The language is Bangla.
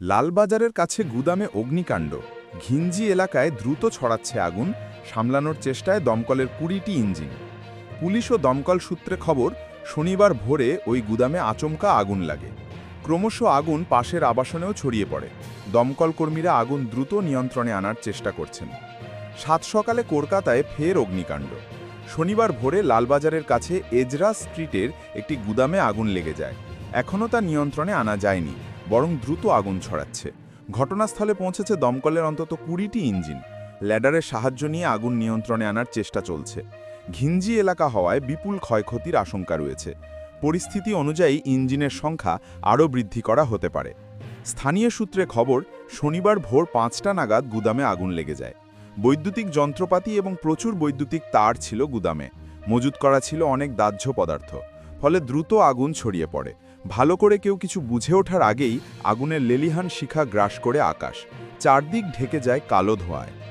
লালবাজারের কাছে গুদামে অগ্নিকাণ্ড। ঘিঞ্জি এলাকায় দ্রুত ছড়াচ্ছে আগুন, সামলানোর চেষ্টায় দমকলের কুড়িটি ইঞ্জিন। পুলিশ ও দমকল সূত্রে খবর, শনিবার ভোরে ওই গুদামে আচমকা আগুন লাগে। ক্রমশ আগুন পাশের আবাসনেও ছড়িয়ে পড়ে। দমকল কর্মীরা আগুন দ্রুত নিয়ন্ত্রণে আনার চেষ্টা করছেন। সাত সকালে কলকাতায় ফের অগ্নিকাণ্ড। শনিবার ভোরে লালবাজারের কাছে এজরা স্ট্রিটের একটি গুদামে আগুন লেগে যায়। এখনও তা নিয়ন্ত্রণে আনা যায়নি। বরং দ্রুত আগুন ছড়াচ্ছে। ঘটনাস্থলে পৌঁছেছে দমকলের অন্তত কুড়িটি ইঞ্জিন। ল্যাডারের সাহায্য নিয়ে আগুন নিয়ন্ত্রণে আনার চেষ্টা চলছে। ঘিঞ্জি এলাকা হওয়ায় বিপুল ক্ষয়ক্ষতির আশঙ্কা রয়েছে। পরিস্থিতি অনুযায়ী ইঞ্জিনের সংখ্যা আরও বৃদ্ধি করা হতে পারে। স্থানীয় সূত্রে খবর, শনিবার ভোর পাঁচটা নাগাদ গুদামে আগুন লেগে যায়। বৈদ্যুতিক যন্ত্রপাতি এবং প্রচুর বৈদ্যুতিক তার ছিল গুদামে। মজুত করা ছিল অনেক দাহ্য পদার্থ। ফলে দ্রুত আগুন ছড়িয়ে পড়ে। ভালো করে কেউ কিছু বুঝে ওঠার আগেই আগুনের লেলিহান শিখা গ্রাস করে আকাশ। চারদিক ঢেকে যায় কালো ধোঁয়ায়।